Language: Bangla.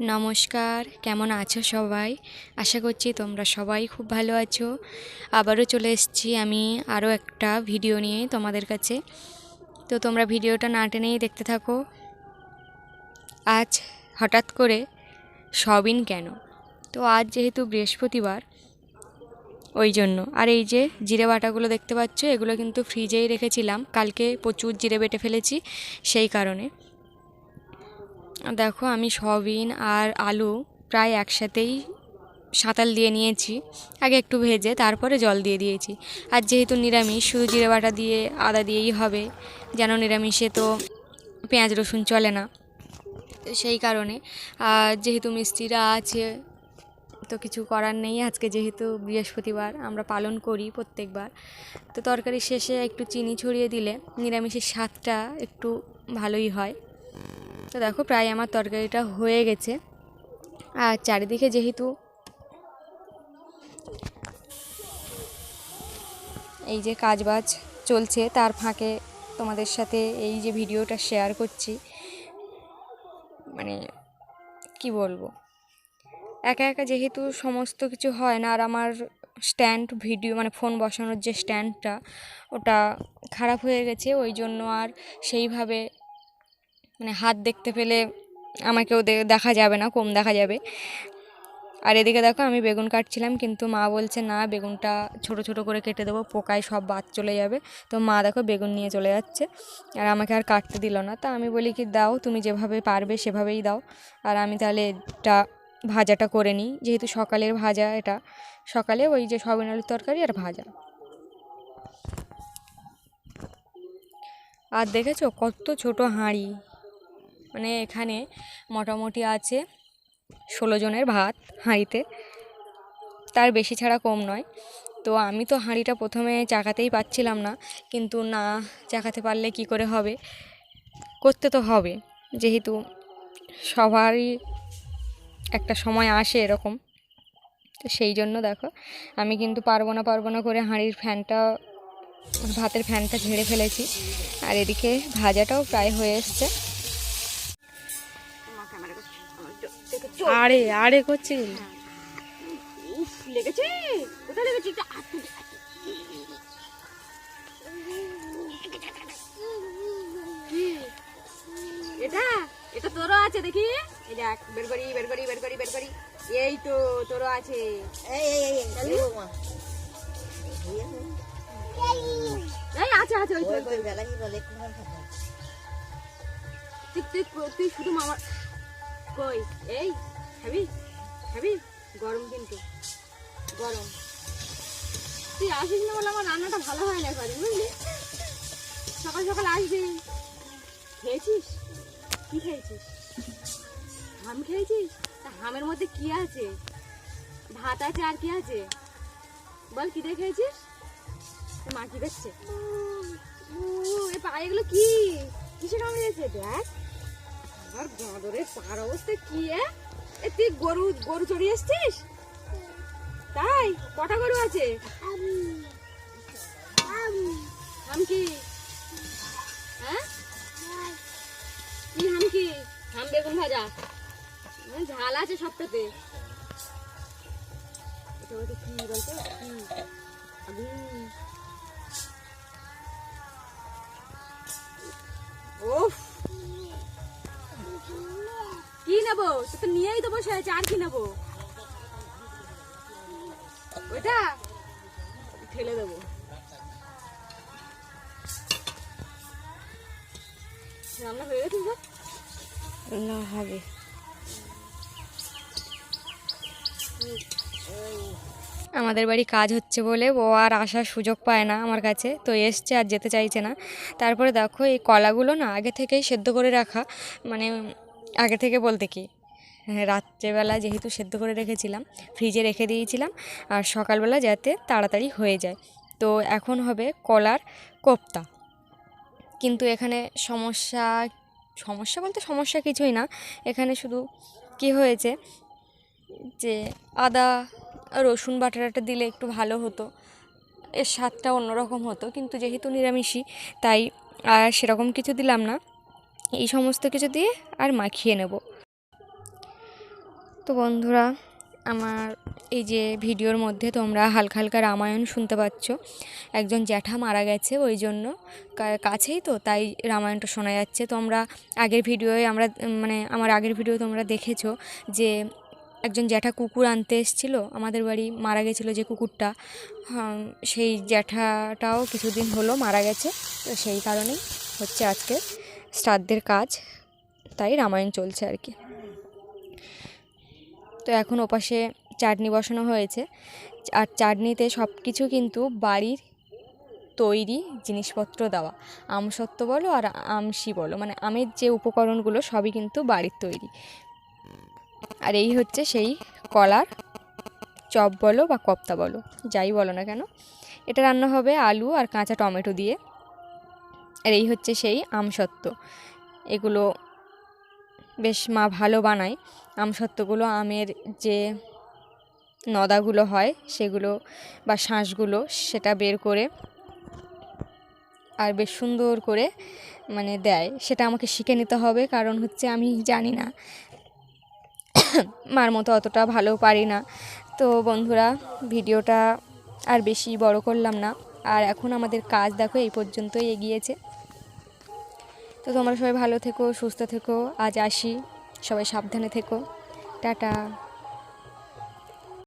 নমস্কার, কেমন আছো সবাই? আশা করছি তোমরা সবাই খুব ভালো আছো। আবারও চলে এসেছি আমি আরও একটা ভিডিও নিয়ে তোমাদের কাছে। তো তোমরা ভিডিওটা না টেনেই দেখতে থাকো। আজ হঠাৎ করে সবিন কেন? তো আজ যেহেতু বৃহস্পতিবার, ওই জন্য। আর এই যে জিরে বাটাগুলো দেখতে পাচ্ছ, এগুলো কিন্তু ফ্রিজেই রেখেছিলাম। কালকে প্রচুর জিরে বেটে ফেলেছি সেই কারণে। দেখো, আমি সয়াবিন আর আলু প্রায় একসাথেই সাঁতাল দিয়ে নিয়েছি। আগে একটু ভেজে তারপরে জল দিয়ে দিয়েছি। আর যেহেতু নিরামিষ, শুধু জিরে বাটা দিয়ে, আদা দিয়েই হবে, যেন নিরামিষে তো পেঁয়াজ, রসুন চলে না। সেই কারণে, আর যেহেতু মিষ্টিরা আছে, তো কিছু করার নেই। আজকে যেহেতু বৃহস্পতিবার, আমরা পালন করি প্রত্যেকবার। তো তরকারি শেষে একটু চিনি ছড়িয়ে দিলে নিরামিষের স্বাদটা একটু ভালোই হয়। তো দেখো প্রায় আমার তরকারিটা হয়ে গেছে। আর চারিদিকে যেহেতু এই যে কাজবাজ চলছে, তার ফাঁকে তোমাদের সাথে এই যে ভিডিওটা শেয়ার করছি। মানে কি বলব? একা একা যেহেতু সমস্ত কিছু হয় না, আর আমার স্ট্যান্ড ভিডিও মানে ফোন বসানোর যে স্ট্যান্ডটা ওটা খারাপ হয়ে গেছে, ওই জন্য আর সেইভাবে মানে হাত দেখতে পেলে আমাকেও দেখা যাবে না, কম দেখা যাবে। আর এদিকে দেখো আমি বেগুন কাটছিলাম, কিন্তু মা বলছে, না, বেগুনটা ছোট ছোট করে কেটে দেবো, পোকায় সব বাদ চলে যাবে। তো মা দেখো বেগুন নিয়ে চলে যাচ্ছে, আর আমাকে আর কাটতে দিল না। তা আমি বলি কি, দাও, তুমি যেভাবে পারবে সেভাবেই দাও। আর আমি তাহলে এটা ভাজাটা করে নিই, যেহেতু সকালের ভাজা এটা। সকালে ওই যে সবিন আলুর তরকারি আর ভাজা। আর দেখেছ কত ছোট হাঁড়ি। মানে এখানে মোটামুটি আছে ষোলো জনের ভাত হাঁড়িতে। তার বেশি ছাড়া কম নয়। তো আমি তো হাঁড়িটা প্রথমে চাকাতেই পাচ্ছিলাম না, কিন্তু না চাকাতে পারলে কি করে হবে? করতে তো হবে, যেহেতু সবারই একটা সময় আসে এরকম। তো সেই জন্য দেখো, আমি কিন্তু পারব না পারব না করে হাঁড়ির ফ্যানটা, ভাতের ফ্যানটা ঝেড়ে ফেলেছি। আর এদিকে ভাজাটাও প্রায় হয়ে এসছে। আরে আরে করছিল উফ লেগেছে কোথায় লেগেছে এটা এটা এটা তোরও আছে দেখি এই দেখ বের করি বের করি বের করি বের করি এই তো তোরও আছে এই আছে আছে ওই তুই তুই তুই শুধু মামা কই? এই খাবি খাবি গরম কিন্তু, গরম। তুই আসিস না বলে আমার রান্নাটা ভালো হয় না এবারে, বুঝলি? সকাল সকাল আসবি। খেয়েছিস? কি খেয়েছিস? হাম খেয়েছিস? তা হামের মধ্যে কি আছে? ভাত আছে আর কি আছে? বল, কি খেয়েছিস? মা কি দেখছে? এ পায়ে এগুলো কি? কিসে কামড়িয়েছে দেখ। আমার বাঁদরের পার অবস্থা কি এ? তুই গরু গরু চড়িয়ে এসছিস? তাই? কটা গরু আছে? হাম কি? হ্যাঁ কি হাম কি? হাম বেগুন ভাজা। উম, ঝাল আছে সবটাতে। কি বলতো? কি? আগুন নেব নিয়েই তো বসে আছে আর কি নেব। ওইটা? ঠেলে দেবো। রান্না হয়ে গেছে স্যার না, হবে। আমাদের বাড়ি কাজ হচ্ছে বলে ও আর আসার সুযোগ পায় না আমার কাছে, তো এসছে আর যেতে চাইছে না। তারপরে দেখো এই কলাগুলো না আগে থেকেই সেদ্ধ করে রাখা মানে আগে থেকে বলতে কি হ্যাঁ, রাত্রেবেলা যেহেতু সেদ্ধ করে রেখেছিলাম ফ্রিজে রেখে দিয়েছিলাম আর সকালবেলা যাতে তাড়াতাড়ি হয়ে যায়। তো এখন হবে কলার কোপ্তা। কিন্তু এখানে সমস্যা সমস্যা বলতে সমস্যা কিছুই না। এখানে শুধু কি হয়েছে যে আদা রসুন বাটাটা দিলে একটু ভালো হতো এর স্বাদটা অন্যরকম হতো। কিন্তু যেহেতু নিরামিষই তাই আর সেরকম কিছু দিলাম না। এই সমস্ত কিছু দিয়ে আর মাখিয়ে নেব। তো বন্ধুরা আমার এই যে ভিডিওর মধ্যে তোমরা হালকা হালকা রামায়ণ শুনতে পাচ্ছ। একজন জ্যাঠা মারা গেছে ওই জন্য। কাছেই তো তাই রামায়ণটা শোনা যাচ্ছে। তোমরা আগের ভিডিওয়ে আমরা মানে আমার আগের ভিডিও তোমরা দেখেছ যে একজন জ্যাঠা কুকুর আনতে এসেছিল। আমাদের বাড়ি মারা গেছিল যে কুকুরটা। হাম, সেই জ্যাঠাটাও কিছুদিন হলো মারা গেছে। তো সেই কারণেই হচ্ছে আজকে শ্রাদ্ধের কাজ, তাই রামায়ণ চলছে আর কি। তো এখন ওপাশে চাটনি বসানো হয়েছে। আর চাটনিতে সব কিছু কিন্তু বাড়ির তৈরি জিনিসপত্র দেওয়া। আমসত্ত্ব বলো আর আমশি বলো মানে আমের যে উপকরণগুলো সবই কিন্তু বাড়ির তৈরি। আর এই হচ্ছে সেই কলার চপ বলো বা কপ্তা বলো, যাই বলো না কেন। এটা রান্না হবে আলু আর কাঁচা টমেটো দিয়ে। আর এই হচ্ছে সেই আমসত্ত্ব। এগুলো বেশ মা ভালো বানায়। আমসত্ত্বগুলো আমের যে নদাগুলো হয়, সেগুলো বা শাঁসগুলো, সেটা বের করে আর বেশ সুন্দর করে মানে দেয়। সেটা আমাকে শিখে নিতে হবে, কারণ হচ্ছে আমি জানি না। মার মতো অতটা ভালো পারি না। তো বন্ধুরা, ভিডিওটা আর বেশি বড় করলাম না। আর এখন আমাদের কাজ দেখো, এই পর্যন্তই এগিয়েছে। তো তোমরা সবাই ভালো থেকো, সুস্থ থেকো, আজ আসি, সবাই সাবধানে থেকো। টাটা।